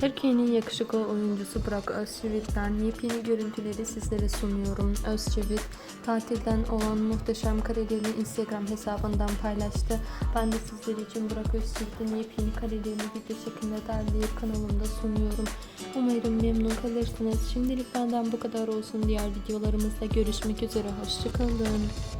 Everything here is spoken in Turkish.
Türkiye'nin yakışıklı oyuncusu Burak Özçivit'ten yepyeni görüntüleri sizlere sunuyorum. Özçivit tatilden olan muhteşem karelerini Instagram hesabından paylaştı. Ben de sizler için Burak Özçivit'in yepyeni karelerini video şeklinde derleyip kanalımda sunuyorum. Umarım memnun kalırsınız. Şimdilik benden bu kadar olsun. Diğer videolarımızda görüşmek üzere. Hoşçakalın.